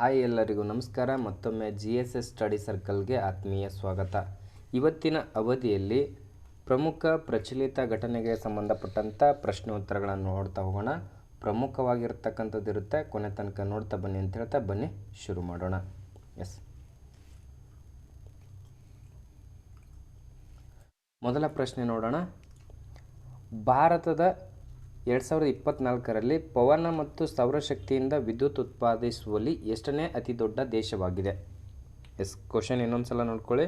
Hi ಎಲ್ಲರಿಗೂ ನಮಸ್ಕಾರ. ಮತ್ತೊಮ್ಮೆ ಜಿ ಎಸ್ ಎಸ್ ಸ್ಟಡಿ ಸರ್ಕಲ್ಗೆ ಆತ್ಮೀಯ ಸ್ವಾಗತ. ಇವತ್ತಿನ ಅವಧಿಯಲ್ಲಿ ಪ್ರಮುಖ ಪ್ರಚಲಿತ ಘಟನೆಗೆ ಸಂಬಂಧಪಟ್ಟಂಥ ಪ್ರಶ್ನೋತ್ತರಗಳನ್ನು ನೋಡ್ತಾ ಹೋಗೋಣ. ಪ್ರಮುಖವಾಗಿರ್ತಕ್ಕಂಥದ್ದು ಇರುತ್ತೆ. ಕೊನೆ ತನಕ ನೋಡ್ತಾ ಬನ್ನಿ ಅಂತ ಹೇಳ್ತಾ ಬನ್ನಿ. ಶುರು ಮಾಡೋಣ. ಎಸ್ ಮೊದಲ ಪ್ರಶ್ನೆ ನೋಡೋಣ. ಭಾರತದ ಎರಡು ಸಾವಿರದ ಇಪ್ಪತ್ತ್ನಾಲ್ಕರಲ್ಲಿ ಪವನ ಮತ್ತು ಸೌರಶಕ್ತಿಯಿಂದ ವಿದ್ಯುತ್ ಉತ್ಪಾದಿಸುವಲ್ಲಿ ಎಷ್ಟನೇ ಅತಿ ದೊಡ್ಡ ದೇಶವಾಗಿದೆ? ಎಸ್, ಕ್ವಶನ್ ಇನ್ನೊಂದು ಸಲ ನೋಡ್ಕೊಳ್ಳಿ.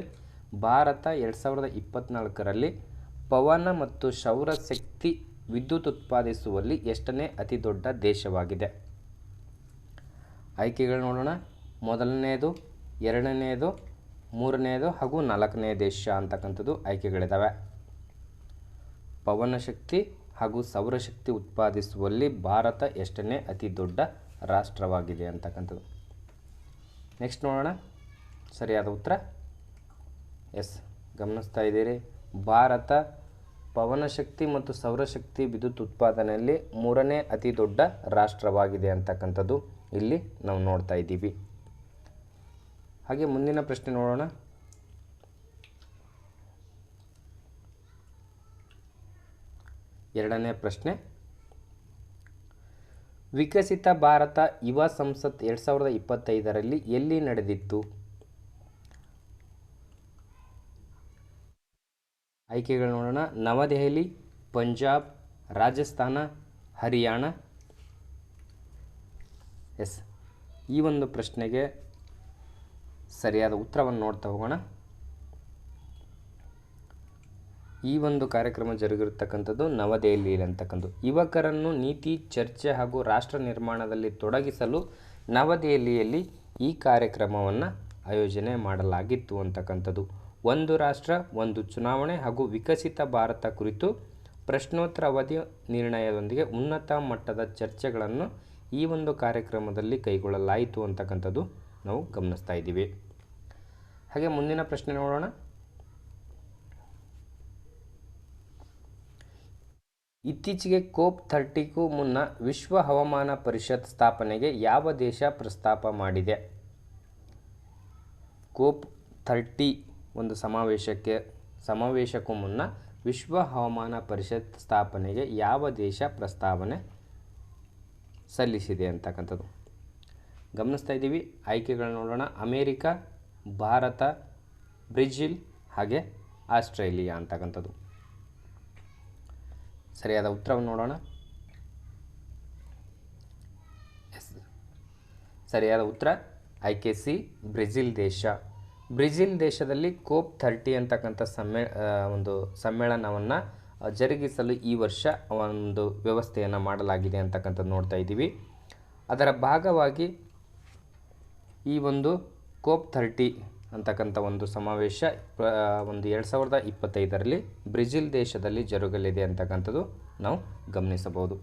ಭಾರತ ಎರಡು ಸಾವಿರದ ಇಪ್ಪತ್ತ್ನಾಲ್ಕರಲ್ಲಿ ಪವನ ಮತ್ತು ಸೌರಶಕ್ತಿ ವಿದ್ಯುತ್ ಉತ್ಪಾದಿಸುವಲ್ಲಿ ಎಷ್ಟನೇ ಅತಿ ದೊಡ್ಡ ದೇಶವಾಗಿದೆ? ಆಯ್ಕೆಗಳು ನೋಡೋಣ. ಮೊದಲನೆಯದು ಎರಡನೆಯದು ಮೂರನೆಯದು ಹಾಗೂ ನಾಲ್ಕನೇ ದೇಶ ಅಂತಕ್ಕಂಥದ್ದು ಆಯ್ಕೆಗಳಿದ್ದಾವೆ ಪವನ ಶಕ್ತಿ ಹಾಗೂ ಸೌರಶಕ್ತಿ ಉತ್ಪಾದಿಸುವಲ್ಲಿ ಭಾರತ ಎಷ್ಟನೇ ಅತಿ ದೊಡ್ಡ ರಾಷ್ಟ್ರವಾಗಿದೆ ಅಂತಕ್ಕಂಥದ್ದು. ನೆಕ್ಸ್ಟ್ ನೋಡೋಣ. ಸರಿಯಾದ ಉತ್ತರ? ಎಸ್ ಗಮನಿಸ್ತಾ ಇದ್ದೀರಿ. ಭಾರತ ಪವನಶಕ್ತಿ ಮತ್ತು ಸೌರಶಕ್ತಿ ವಿದ್ಯುತ್ ಉತ್ಪಾದನೆಯಲ್ಲಿ ಮೂರನೇ ಅತಿ ದೊಡ್ಡ ರಾಷ್ಟ್ರವಾಗಿದೆ ಅಂತಕ್ಕಂಥದ್ದು ಇಲ್ಲಿ ನಾವು ನೋಡ್ತಾ ಇದ್ದೀವಿ. ಹಾಗೆ ಮುಂದಿನ ಪ್ರಶ್ನೆ ನೋಡೋಣ. ಎರಡನೇ ಪ್ರಶ್ನೆ. ವಿಕಸಿತ ಭಾರತ ಯುವ ಸಂಸತ್ ಎರಡು ಸಾವಿರದ ಇಪ್ಪತ್ತೈದರಲ್ಲಿ ಎಲ್ಲಿ ನಡೆದಿತ್ತು? ಆಯ್ಕೆಗಳು ನೋಡೋಣ. ನವದೆಹಲಿ, ಪಂಜಾಬ್, ರಾಜಸ್ಥಾನ, ಹರಿಯಾಣ. ಎಸ್. ಈ ಒಂದು ಪ್ರಶ್ನೆಗೆ ಸರಿಯಾದ ಉತ್ತರವನ್ನು ನೋಡ್ತಾ ಹೋಗೋಣ. ಈ ಒಂದು ಕಾರ್ಯಕ್ರಮ ಜರುಗಿರತಕ್ಕಂಥದ್ದು ನವದೆಹಲಿಯಲ್ಲಿ ಅಂತಕ್ಕಂಥದ್ದು. ಯುವಕರನ್ನು ನೀತಿ, ಚರ್ಚೆ ಹಾಗೂ ರಾಷ್ಟ್ರ ನಿರ್ಮಾಣದಲ್ಲಿ ತೊಡಗಿಸಲು ನವದೆಹಲಿಯಲ್ಲಿ ಈ ಕಾರ್ಯಕ್ರಮವನ್ನು ಆಯೋಜನೆ ಮಾಡಲಾಗಿತ್ತು ಅಂತಕ್ಕಂಥದ್ದು. ಒಂದು ರಾಷ್ಟ್ರ, ಒಂದು ಚುನಾವಣೆ ಹಾಗೂ ವಿಕಸಿತ ಭಾರತ ಕುರಿತು ಪ್ರಶ್ನೋತ್ತರ ಅವಧಿ ನಿರ್ಣಯದೊಂದಿಗೆ ಉನ್ನತ ಮಟ್ಟದ ಚರ್ಚೆಗಳನ್ನು ಈ ಒಂದು ಕಾರ್ಯಕ್ರಮದಲ್ಲಿ ಕೈಗೊಳ್ಳಲಾಯಿತು ಅಂತಕ್ಕಂಥದ್ದು ನಾವು ಗಮನಿಸ್ತಾ ಇದ್ದೀವಿ. ಹಾಗೆ ಮುಂದಿನ ಪ್ರಶ್ನೆ ನೋಡೋಣ. ಇತ್ತೀಚೆಗೆ ಕೋಪ್ ಥರ್ಟಿಗೂ ಮುನ್ನ ವಿಶ್ವ ಹವಾಮಾನ ಪರಿಷತ್ ಸ್ಥಾಪನೆಗೆ ಯಾವ ದೇಶ ಪ್ರಸ್ತಾಪ ಮಾಡಿದೆ? ಕೋಪ್ ಥರ್ಟಿ ಒಂದು ಸಮಾವೇಶಕ್ಕೆ, ಸಮಾವೇಶಕ್ಕೂ ಮುನ್ನ ವಿಶ್ವ ಹವಾಮಾನ ಪರಿಷತ್ ಸ್ಥಾಪನೆಗೆ ಯಾವ ದೇಶ ಪ್ರಸ್ತಾವನೆ ಸಲ್ಲಿಸಿದೆ ಅಂತಕ್ಕಂಥದ್ದು. ಗಮನಿಸ್ತಾ ಇದ್ದೀವಿ ಆಯ್ಕೆಗಳನ್ನ ನೋಡೋಣ. ಅಮೇರಿಕಾ, ಭಾರತ, ಬ್ರೆಜಿಲ್ ಹಾಗೆ ಆಸ್ಟ್ರೇಲಿಯಾ ಅಂತಕ್ಕಂಥದ್ದು. ಸರಿಯಾದ ಉತ್ತರವನ್ನು ನೋಡೋಣ. ಎಸ್. ಸರಿಯಾದ ಉತ್ತರ ಆಯ್ಕೆ ಸಿ ಬ್ರೆಜಿಲ್ ದೇಶ. ಬ್ರೆಜಿಲ್ ದೇಶದಲ್ಲಿ ಕೋಪ್ ಥರ್ಟಿ ಅಂತಕ್ಕಂಥ ಸಮ್ಮೇ ಒಂದು ಸಮ್ಮೇಳನವನ್ನು ಜರುಗಿಸಲು ಈ ವರ್ಷ ಒಂದು ವ್ಯವಸ್ಥೆಯನ್ನು ಮಾಡಲಾಗಿದೆ ಅಂತಕ್ಕಂಥದ್ದು ನೋಡ್ತಾ ಇದ್ದೀವಿ. ಅದರ ಭಾಗವಾಗಿ ಈ ಒಂದು ಕೋಪ್ ಥರ್ಟಿ ಅಂತಕ್ಕಂಥ ಒಂದು ಸಮಾವೇಶ ಒಂದು ಎರಡು ಸಾವಿರದ ಇಪ್ಪತ್ತೈದರಲ್ಲಿ ಬ್ರೆಜಿಲ್ ದೇಶದಲ್ಲಿ ಜರುಗಲಿದೆ ಅಂತಕ್ಕಂಥದ್ದು ನಾವು ಗಮನಿಸಬಹುದು.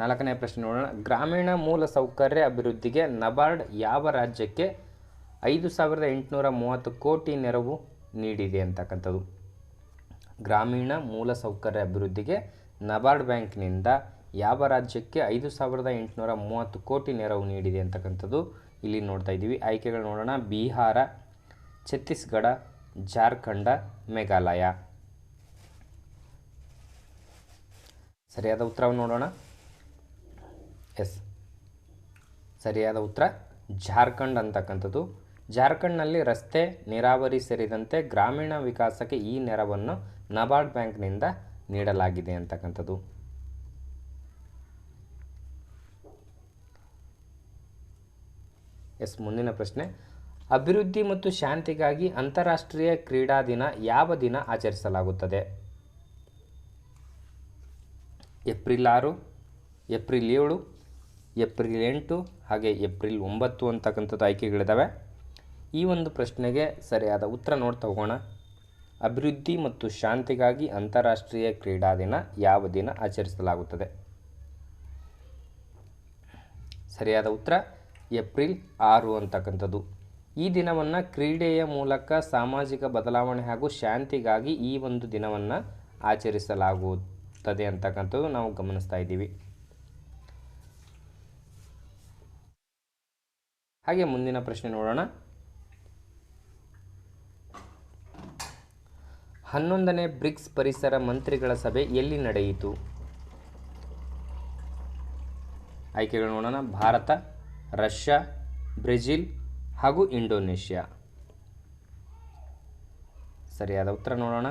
ನಾಲ್ಕನೇ ಪ್ರಶ್ನೆ ನೋಡೋಣ. ಗ್ರಾಮೀಣ ಮೂಲ ಸೌಕರ್ಯ ಅಭಿವೃದ್ಧಿಗೆ ನಬಾರ್ಡ್ ಯಾವ ರಾಜ್ಯಕ್ಕೆ ಐದು ಸಾವಿರದ ಎಂಟುನೂರ ಮೂವತ್ತು ಕೋಟಿ ನೆರವು ನೀಡಿದೆ ಅಂತಕ್ಕಂಥದ್ದು. ಗ್ರಾಮೀಣ ಮೂಲ ಸೌಕರ್ಯ ಅಭಿವೃದ್ಧಿಗೆ ನಬಾರ್ಡ್ ಬ್ಯಾಂಕ್ನಿಂದ ಯಾವ ರಾಜ್ಯಕ್ಕೆ ಐದು ಸಾವಿರದ ಎಂಟುನೂರ ಮೂವತ್ತು ಕೋಟಿ ನೆರವು ನೀಡಿದೆ ಅಂತಕ್ಕಂಥದ್ದು ಇಲ್ಲಿ ನೋಡ್ತಾ ಇದ್ದೀವಿ. ಆಯ್ಕೆಗಳು ನೋಡೋಣ. ಬಿಹಾರ, ಛತ್ತೀಸ್ಗಢ, ಜಾರ್ಖಂಡ, ಮೇಘಾಲಯ. ಸರಿಯಾದ ಉತ್ತರವನ್ನು ನೋಡೋಣ. ಎಸ್. ಸರಿಯಾದ ಉತ್ತರ, ಜಾರ್ಖಂಡ್ ಅಂತಕ್ಕಂಥದ್ದು. ಜಾರ್ಖಂಡ್ನಲ್ಲಿ ರಸ್ತೆ, ನೀರಾವರಿ ಸೇರಿದಂತೆ ಗ್ರಾಮೀಣ ವಿಕಾಸಕ್ಕೆ ಈ ನೆರವನ್ನು ನಬಾರ್ಡ್ ಬ್ಯಾಂಕ್ನಿಂದ ನೀಡಲಾಗಿದೆ ಅಂತಕ್ಕಂಥದ್ದು. ಎಸ್, ಮುಂದಿನ ಪ್ರಶ್ನೆ. ಅಭಿವೃದ್ಧಿ ಮತ್ತು ಶಾಂತಿಗಾಗಿ ಅಂತಾರಾಷ್ಟ್ರೀಯ ಕ್ರೀಡಾ ದಿನ ಯಾವ ದಿನ ಆಚರಿಸಲಾಗುತ್ತದೆ? ಏಪ್ರಿಲ್ ಆರು, ಏಪ್ರಿಲ್ ಏಳು, ಏಪ್ರಿಲ್ ಎಂಟು, ಹಾಗೆ ಏಪ್ರಿಲ್ ಒಂಬತ್ತು ಅಂತಕ್ಕಂಥದ್ದು ಆಯ್ಕೆಗಳಿದ್ದಾವೆ ಈ ಒಂದು ಪ್ರಶ್ನೆಗೆ ಸರಿಯಾದ ಉತ್ತರ ನೋಡ್ತಾ ಹೋಗೋಣ. ಅಭಿವೃದ್ಧಿ ಮತ್ತು ಶಾಂತಿಗಾಗಿ ಅಂತಾರಾಷ್ಟ್ರೀಯ ಕ್ರೀಡಾ ದಿನ ಯಾವ ದಿನ ಆಚರಿಸಲಾಗುತ್ತದೆ? ಸರಿಯಾದ ಉತ್ತರ ಏಪ್ರಿಲ್ ಆರು ಅಂತಕ್ಕಂಥದ್ದು. ಈ ದಿನವನ್ನು ಕ್ರೀಡೆಯ ಮೂಲಕ ಸಾಮಾಜಿಕ ಬದಲಾವಣೆ ಹಾಗೂ ಶಾಂತಿಗಾಗಿ ಈ ಒಂದು ದಿನವನ್ನು ಆಚರಿಸಲಾಗುತ್ತದೆ ಅಂತಕ್ಕಂಥದ್ದು ನಾವು ಗಮನಿಸ್ತಾ ಇದ್ದೀವಿ. ಹಾಗೆ ಮುಂದಿನ ಪ್ರಶ್ನೆ ನೋಡೋಣ. ಹನ್ನೊಂದನೇ ಬ್ರಿಕ್ಸ್ ಪರಿಸರ ಮಂತ್ರಿಗಳ ಸಭೆ ಎಲ್ಲಿ ನಡೆಯಿತು? ಆಯ್ಕೆಗಳು ನೋಡೋಣ. ಭಾರತ ರಷ್ಯಾ, ಬ್ರೆಜಿಲ್ ಹಾಗೂ ಇಂಡೋನೇಷ್ಯಾ. ಸರಿಯಾದ ಉತ್ತರ ನೋಡೋಣ.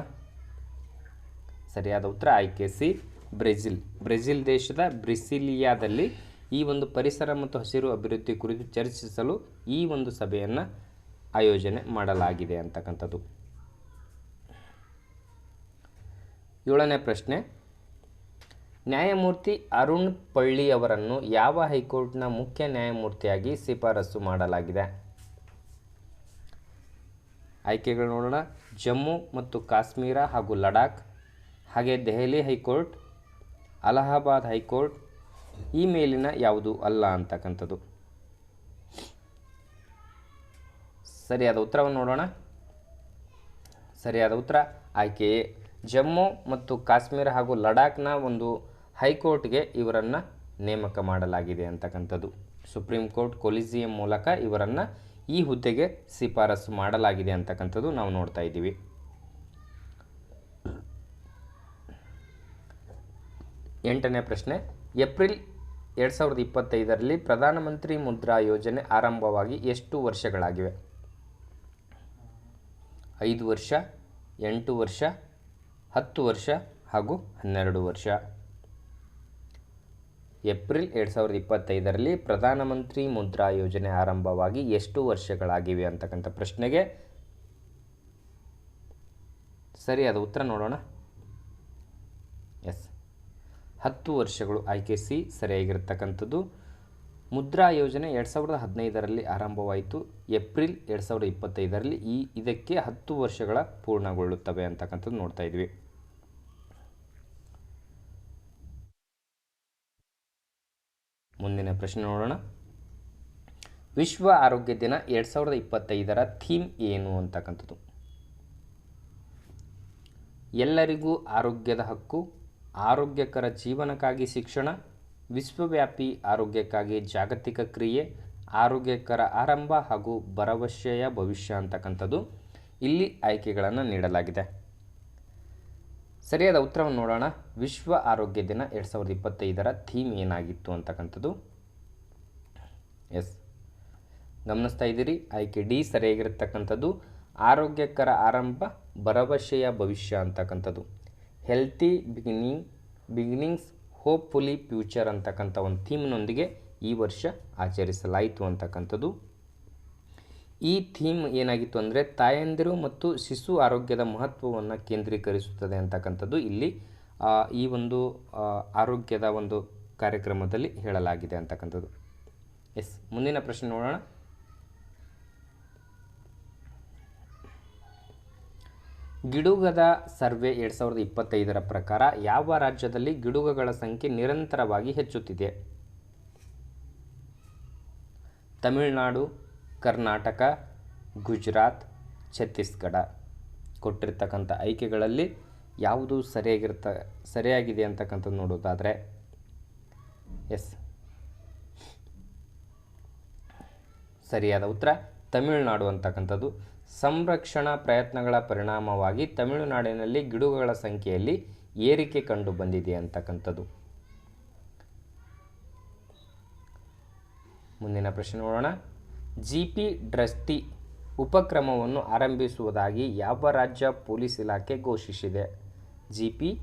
ಸರಿಯಾದ ಉತ್ತರ ಆಯ್ಕೆ ಸಿ, ಬ್ರೆಜಿಲ್. ಬ್ರೆಜಿಲ್ ದೇಶದ ಬ್ರಿಸಿಲಿಯಾದಲ್ಲಿ ಈ ಒಂದು ಪರಿಸರ ಮತ್ತು ಹಸಿರು ಅಭಿವೃದ್ಧಿ ಕುರಿತು ಚರ್ಚಿಸಲು ಈ ಒಂದು ಸಭೆಯನ್ನು ಆಯೋಜನೆ ಮಾಡಲಾಗಿದೆ ಅಂತಕ್ಕಂಥದ್ದು. ಏಳನೇ ಪ್ರಶ್ನೆ ನ್ಯಾಯಮೂರ್ತಿ ಅರುಣ್ ಪಳ್ಳಿ ಅವರನ್ನು ಯಾವ ಹೈಕೋರ್ಟ್ನ ಮುಖ್ಯ ನ್ಯಾಯಮೂರ್ತಿಯಾಗಿ ಶಿಫಾರಸು ಮಾಡಲಾಗಿದೆ? ಆಯ್ಕೆಗಳು ನೋಡೋಣ. ಜಮ್ಮು ಮತ್ತು ಕಾಶ್ಮೀರ ಹಾಗೂ ಲಡಾಖ್, ಹಾಗೆ ದೆಹಲಿ ಹೈಕೋರ್ಟ್, ಅಲಹಾಬಾದ್ ಹೈಕೋರ್ಟ್, ಈ ಮೇಲಿನ ಯಾವುದು ಅಲ್ಲ ಅಂತಕ್ಕಂಥದ್ದು. ಸರಿಯಾದ ಉತ್ತರವನ್ನು ನೋಡೋಣ. ಸರಿಯಾದ ಉತ್ತರ, ಆಯ್ಕೆ ಎ. ಜಮ್ಮು ಮತ್ತು ಕಾಶ್ಮೀರ ಹಾಗೂ ಲಡಾಖ್ನ ಒಂದು ಹೈಕೋರ್ಟ್ಗೆ ಇವರನ್ನು ನೇಮಕ ಮಾಡಲಾಗಿದೆ ಅಂತಕ್ಕಂಥದ್ದು. ಸುಪ್ರೀಂ ಕೋರ್ಟ್ ಕೊಲಿಸಿಯಂ ಮೂಲಕ ಇವರನ್ನು ಈ ಹುದ್ದೆಗೆ ಶಿಫಾರಸು ಮಾಡಲಾಗಿದೆ ಅಂತಕ್ಕಂಥದ್ದು ನಾವು ನೋಡ್ತಾ ಇದ್ದೀವಿ. ಎಂಟನೇ ಪ್ರಶ್ನೆ, ಏಪ್ರಿಲ್ ಎರಡು ಸಾವಿರದ ಇಪ್ಪತ್ತೈದರಲ್ಲಿ ಪ್ರಧಾನಮಂತ್ರಿ ಮುದ್ರಾ ಯೋಜನೆ ಆರಂಭವಾಗಿ ಎಷ್ಟು ವರ್ಷಗಳಾಗಿವೆ? ಐದು ವರ್ಷ, ಎಂಟು ವರ್ಷ ಹತ್ತು ವರ್ಷ ಹಾಗೂ ಹನ್ನೆರಡು ವರ್ಷ. ಏಪ್ರಿಲ್ ಎರಡು ಸಾವಿರದ ಇಪ್ಪತ್ತೈದರಲ್ಲಿ ಪ್ರಧಾನಮಂತ್ರಿ ಮುದ್ರಾ ಯೋಜನೆ ಆರಂಭವಾಗಿ ಎಷ್ಟು ವರ್ಷಗಳಾಗಿವೆ ಅಂತಕ್ಕಂಥ ಪ್ರಶ್ನೆಗೆ ಸರಿಯಾದ ಉತ್ತರ ನೋಡೋಣ. ಎಸ್. ಹತ್ತು ವರ್ಷಗಳು ಆಯ್ಕೆ ಸಿ ಸರಿಯಾಗಿರ್ತಕ್ಕಂಥದ್ದು. ಮುದ್ರಾ ಯೋಜನೆ ಎರಡು ಸಾವಿರದ ಹದಿನೈದರಲ್ಲಿ ಆರಂಭವಾಯಿತು. ಏಪ್ರಿಲ್ ಎರಡು ಸಾವಿರದ ಇಪ್ಪತ್ತೈದರಲ್ಲಿ ಈ ಇದಕ್ಕೆ ಹತ್ತು ವರ್ಷಗಳ ಪೂರ್ಣಗೊಳ್ಳುತ್ತವೆ ಅಂತಕ್ಕಂಥದ್ದು ನೋಡ್ತಾ ಇದ್ವಿ. ಮುಂದಿನ ಪ್ರಶ್ನೆ ನೋಡೋಣ. ವಿಶ್ವ ಆರೋಗ್ಯ ದಿನ ಎರಡು ಸಾವಿರದ ಇಪ್ಪತ್ತೈದರ ಥೀಮ್ ಏನು ಅಂತಕ್ಕಂಥದ್ದು? ಎಲ್ಲರಿಗೂ ಆರೋಗ್ಯದ ಹಕ್ಕು, ಆರೋಗ್ಯಕರ ಜೀವನಕ್ಕಾಗಿ ಶಿಕ್ಷಣ ವಿಶ್ವವ್ಯಾಪಿ ಆರೋಗ್ಯಕ್ಕಾಗಿ ಜಾಗತಿಕ ಕ್ರಿಯೆ, ಆರೋಗ್ಯಕರ ಆರಂಭ ಹಾಗೂ ಭರವಸೆಯ ಭವಿಷ್ಯ ಅಂತಕ್ಕಂಥದ್ದು ಇಲ್ಲಿ ಆಯ್ಕೆಗಳನ್ನು ನೀಡಲಾಗಿದೆ. ಸರಿಯಾದ ಉತ್ತರವನ್ನು ನೋಡೋಣ. ವಿಶ್ವ ಆರೋಗ್ಯ ದಿನ ಎರಡು ಸಾವಿರದ ಇಪ್ಪತ್ತೈದರ ಥೀಮ್ ಏನಾಗಿತ್ತು ಅಂತಕ್ಕಂಥದ್ದು? ಎಸ್. ಗಮನಿಸ್ತಾ ಇದ್ದೀರಿ. ಆಯ್ಕೆ ಡಿ ಸರಿಯಾಗಿರತಕ್ಕಂಥದ್ದು. ಆರೋಗ್ಯಕರ ಆರಂಭ, ಭರವಸೆಯ ಭವಿಷ್ಯ ಅಂತಕ್ಕಂಥದ್ದು. Healthy beginning beginnings hopefully future ಅಂತಕ್ಕಂಥ ಒಂದು ಥೀಮ್ನೊಂದಿಗೆ ಈ ವರ್ಷ ಆಚರಿಸಲಾಯಿತು ಅಂತಕ್ಕಂಥದ್ದು. ಈ ಥೀಮ್ ಏನಾಗಿತ್ತು ಅಂದರೆ ತಾಯಂದಿರು ಮತ್ತು ಶಿಶು ಆರೋಗ್ಯದ ಮಹತ್ವವನ್ನು ಕೇಂದ್ರೀಕರಿಸುತ್ತದೆ ಅಂತಕ್ಕಂಥದ್ದು ಇಲ್ಲಿ ಈ ಒಂದು ಆರೋಗ್ಯದ ಒಂದು ಕಾರ್ಯಕ್ರಮದಲ್ಲಿ ಹೇಳಲಾಗಿದೆ ಅಂತಕ್ಕಂಥದ್ದು. ಎಸ್ ಮುಂದಿನ ಪ್ರಶ್ನೆ ನೋಡೋಣ. ಗಿಡುಗದ ಸರ್ವೆ ಎರಡು ಸಾವಿರದ ಇಪ್ಪತ್ತೈದರ ಪ್ರಕಾರ ಯಾವ ರಾಜ್ಯದಲ್ಲಿ ಗಿಡುಗಗಳ ಸಂಖ್ಯೆ ನಿರಂತರವಾಗಿ ಹೆಚ್ಚುತ್ತಿದೆ? ತಮಿಳುನಾಡು, ಕರ್ನಾಟಕ, ಗುಜರಾತ್, ಛತ್ತೀಸ್ಗಢ. ಕೊಟ್ಟಿರ್ತಕ್ಕಂಥ ಆಯ್ಕೆಗಳಲ್ಲಿ ಯಾವುದು ಸರಿಯಾಗಿರ್ತ, ಸರಿಯಾಗಿದೆ ಅಂತಕ್ಕಂಥದ್ದು ನೋಡೋದಾದರೆ ಎಸ್. ಸರಿಯಾದ ಉತ್ತರ ತಮಿಳುನಾಡು ಅಂತಕ್ಕಂಥದ್ದು. ಸಂರಕ್ಷಣಾ ಪ್ರಯತ್ನಗಳ ಪರಿಣಾಮವಾಗಿ ತಮಿಳುನಾಡಿನಲ್ಲಿ ಗಿಡುಗಳ ಸಂಖ್ಯೆಯಲ್ಲಿ ಏರಿಕೆ ಕಂಡು ಬಂದಿದೆ ಅಂತಕ್ಕಂಥದ್ದು. ಮುಂದಿನ ಪ್ರಶ್ನೆ ನೋಡೋಣ. ಜಿ ಪಿ ಡ್ರಸ್ಟಿ ಉಪಕ್ರಮವನ್ನು ಆರಂಭಿಸುವುದಾಗಿ ಯಾವ ರಾಜ್ಯ ಪೊಲೀಸ್ ಇಲಾಖೆ ಘೋಷಿಸಿದೆ? ಜಿ ಪಿ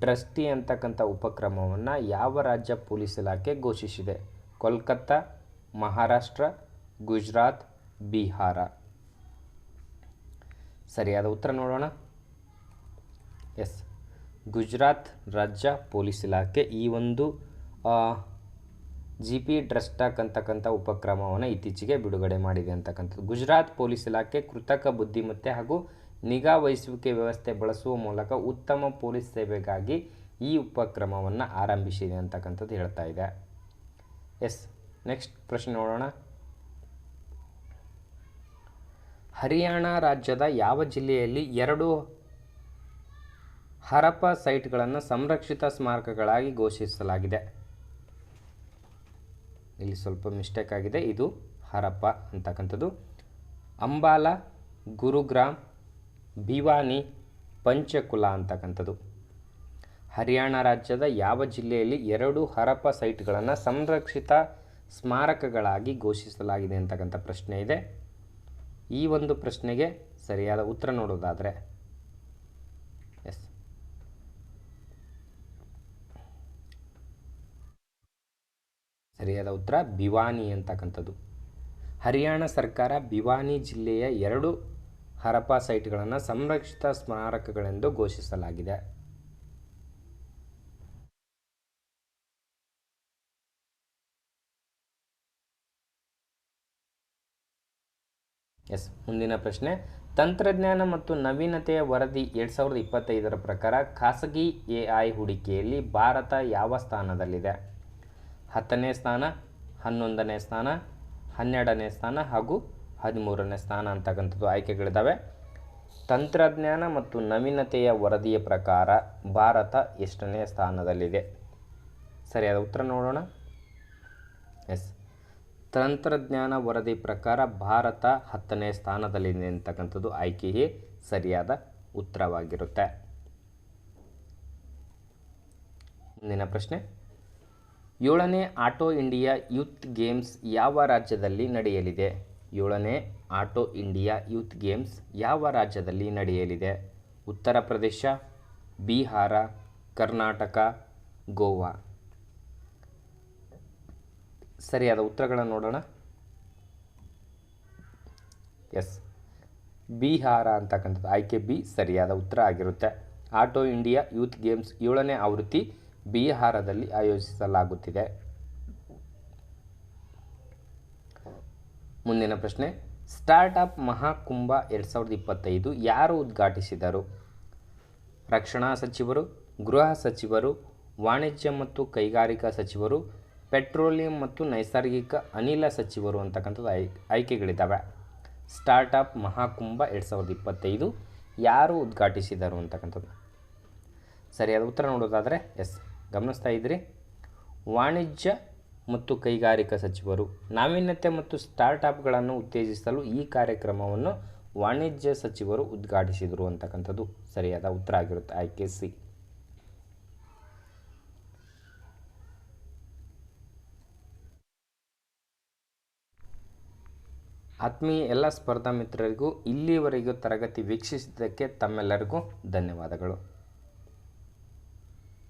ಡ್ರಸ್ಟಿ ಅಂತಕ್ಕಂಥ ಉಪಕ್ರಮವನ್ನು ಯಾವ ರಾಜ್ಯ ಪೊಲೀಸ್ ಇಲಾಖೆ ಘೋಷಿಸಿದೆ? ಕೋಲ್ಕತ್ತಾ, ಮಹಾರಾಷ್ಟ್ರ, ಗುಜರಾತ್, ಬಿಹಾರ. ಸರಿಯಾದ ಉತ್ತರ ನೋಡೋಣ. ಎಸ್ ಗುಜರಾತ್ ರಾಜ್ಯ ಪೊಲೀಸ್ ಇಲಾಖೆ ಈ ಒಂದು ಜಿ ಪಿ ಡ್ರಸ್ಟಾಕ್ ಅಂತಕ್ಕಂಥ ಉಪಕ್ರಮವನ್ನು ಇತ್ತೀಚೆಗೆ ಬಿಡುಗಡೆ ಮಾಡಿದೆ ಅಂತಕ್ಕಂಥದ್ದು. ಗುಜರಾತ್ ಪೊಲೀಸ್ ಇಲಾಖೆ ಕೃತಕ ಬುದ್ಧಿಮತ್ತೆ ಹಾಗೂ ನಿಗಾ ವಹಿಸುವಿಕೆ ವ್ಯವಸ್ಥೆ ಬಳಸುವ ಮೂಲಕ ಉತ್ತಮ ಪೊಲೀಸ್ ಸೇವೆಗಾಗಿ ಈ ಉಪಕ್ರಮವನ್ನು ಆರಂಭಿಸಿದೆ ಅಂತಕ್ಕಂಥದ್ದು ಹೇಳ್ತಾ ಇದೆ. ಎಸ್ ನೆಕ್ಸ್ಟ್ ಪ್ರಶ್ನೆ ನೋಡೋಣ. ಹರಿಯಾಣ ರಾಜ್ಯದ ಯಾವ ಜಿಲ್ಲೆಯಲ್ಲಿ ಎರಡು ಹರಪ್ಪ ಸೈಟ್ಗಳನ್ನು ಸಂರಕ್ಷಿತ ಸ್ಮಾರಕಗಳಾಗಿ ಘೋಷಿಸಲಾಗಿದೆ? ಇಲ್ಲಿ ಸ್ವಲ್ಪ ಮಿಸ್ಟೇಕ್ ಆಗಿದೆ. ಇದು ಹರಪ್ಪ ಅಂತಕ್ಕಂಥದ್ದು. ಅಂಬಾಲ, ಗುರುಗ್ರಾಮ್, ಭಿವಾನಿ, ಪಂಚಕುಲ ಅಂತಕ್ಕಂಥದ್ದು. ಹರಿಯಾಣ ರಾಜ್ಯದ ಯಾವ ಜಿಲ್ಲೆಯಲ್ಲಿ ಎರಡು ಹರಪ್ಪ ಸೈಟ್ಗಳನ್ನು ಸಂರಕ್ಷಿತ ಸ್ಮಾರಕಗಳಾಗಿ ಘೋಷಿಸಲಾಗಿದೆ ಅಂತಕ್ಕಂಥ ಪ್ರಶ್ನೆ ಇದೆ. ಈ ಒಂದು ಪ್ರಶ್ನೆಗೆ ಸರಿಯಾದ ಉತ್ತರ ನೋಡೋದಾದರೆ ಎಸ್ ಸರಿಯಾದ ಉತ್ತರ, ಭಿವಾನಿ ಅಂತಕ್ಕಂಥದ್ದು. ಹರಿಯಾಣ ಸರ್ಕಾರ ಭಿವಾನಿ ಜಿಲ್ಲೆಯ ಎರಡು ಹರಪ್ಪ ಸೈಟ್ಗಳನ್ನು ಸಂರಕ್ಷಿತ ಸ್ಮಾರಕಗಳೆಂದು ಘೋಷಿಸಲಾಗಿದೆ. ಎಸ್, ಮುಂದಿನ ಪ್ರಶ್ನೆ. ತಂತ್ರಜ್ಞಾನ ಮತ್ತು ನವೀನತೆಯ ವರದಿ ಎರಡು ಸಾವಿರದ ಇಪ್ಪತ್ತೈದರ ಪ್ರಕಾರ ಖಾಸಗಿ ಎ ಐ ಹೂಡಿಕೆಯಲ್ಲಿ ಭಾರತ ಯಾವ ಸ್ಥಾನದಲ್ಲಿದೆ? ಹತ್ತನೇ ಸ್ಥಾನ, ಹನ್ನೊಂದನೇ ಸ್ಥಾನ, ಹನ್ನೆರಡನೇ ಸ್ಥಾನ ಹಾಗೂ ಹದಿಮೂರನೇ ಸ್ಥಾನ ಅಂತಕ್ಕಂಥದ್ದು ಆಯ್ಕೆಗಳಿದ್ದಾವೆ ತಂತ್ರಜ್ಞಾನ ಮತ್ತು ನವೀನತೆಯ ವರದಿಯ ಪ್ರಕಾರ ಭಾರತ ಎಷ್ಟನೇ ಸ್ಥಾನದಲ್ಲಿದೆ? ಸರಿಯಾದ ಉತ್ತರ ನೋಡೋಣ. ಎಸ್ ತಂತ್ರಜ್ಞಾನ ವರದಿ ಪ್ರಕಾರ ಭಾರತ ಹತ್ತನೇ ಸ್ಥಾನದಲ್ಲಿ ನಿಂತಕ್ಕಂಥದ್ದು ಆಯ್ಕೆಯೇ ಸರಿಯಾದ ಉತ್ತರವಾಗಿರುತ್ತೆ. ಮುಂದಿನ ಪ್ರಶ್ನೆ. ಏಳನೇ ಆಟೋ ಇಂಡಿಯಾ ಯೂತ್ ಗೇಮ್ಸ್ ಯಾವ ರಾಜ್ಯದಲ್ಲಿ ನಡೆಯಲಿದೆ? ಏಳನೇ ಆಟೋ ಇಂಡಿಯಾ ಯೂತ್ ಗೇಮ್ಸ್ ಯಾವ ರಾಜ್ಯದಲ್ಲಿ ನಡೆಯಲಿದೆ? ಉತ್ತರ ಪ್ರದೇಶ, ಬಿಹಾರ, ಕರ್ನಾಟಕ, ಗೋವಾ. ಸರಿಯಾದ ಉತ್ತರಗಳನ್ನು ನೋಡೋಣ. ಎಸ್ ಬಿಹಾರ ಅಂತಕ್ಕಂಥದ್ದು. ಆಯ್ಕೆ ಬಿ ಸರಿಯಾದ ಉತ್ತರ ಆಗಿರುತ್ತೆ. ಆಟೋ ಇಂಡಿಯಾ ಯೂತ್ ಗೇಮ್ಸ್ ಏಳನೇ ಆವೃತ್ತಿ ಬಿಹಾರದಲ್ಲಿ ಆಯೋಜಿಸಲಾಗುತ್ತಿದೆ. ಮುಂದಿನ ಪ್ರಶ್ನೆ. ಸ್ಟಾರ್ಟ್ಅಪ್ ಮಹಾಕುಂಭ ಎರಡು ಸಾವಿರದ ಇಪ್ಪತ್ತೈದು ಯಾರು ಉದ್ಘಾಟಿಸಿದರು? ರಕ್ಷಣಾ ಸಚಿವರು, ಗೃಹ ಸಚಿವರು, ವಾಣಿಜ್ಯ ಮತ್ತು ಕೈಗಾರಿಕಾ ಸಚಿವರು ಪೆಟ್ರೋಲಿಯಂ ಮತ್ತು ನೈಸರ್ಗಿಕ ಅನಿಲ ಸಚಿವರು ಅಂತಕ್ಕಂಥದ್ದು ಆಯ್, ಆಯ್ಕೆಗಳಿದ್ದಾವೆ. ಸ್ಟಾರ್ಟಪ್ ಮಹಾಕುಂಭ ಎರಡು ಸಾವಿರದ ಇಪ್ಪತ್ತೈದು ಯಾರು ಉದ್ಘಾಟಿಸಿದರು ಅಂತಕ್ಕಂಥದ್ದು? ಸರಿಯಾದ ಉತ್ತರ ನೋಡೋದಾದರೆ ಎಸ್. ಗಮನಿಸ್ತಾ ಇದ್ರಿ. ವಾಣಿಜ್ಯ ಮತ್ತು ಕೈಗಾರಿಕಾ ಸಚಿವರು, ನಾವೀನ್ಯತೆ ಮತ್ತು ಸ್ಟಾರ್ಟಪ್ಗಳನ್ನು ಉತ್ತೇಜಿಸಲು ಈ ಕಾರ್ಯಕ್ರಮವನ್ನು ವಾಣಿಜ್ಯ ಸಚಿವರು ಉದ್ಘಾಟಿಸಿದರು ಅಂತಕ್ಕಂಥದ್ದು ಸರಿಯಾದ ಉತ್ತರ ಆಗಿರುತ್ತೆ. ಆಯ್ಕೆ ಸಿ. ಆತ್ಮೀಯ ಎಲ್ಲ ಸ್ಪರ್ಧಾ ಮಿತ್ರರಿಗೂ ಇಲ್ಲಿವರೆಗೂ ತರಗತಿ ವೀಕ್ಷಿಸಿದ್ದಕ್ಕೆ ತಮ್ಮೆಲ್ಲರಿಗೂ ಧನ್ಯವಾದಗಳು.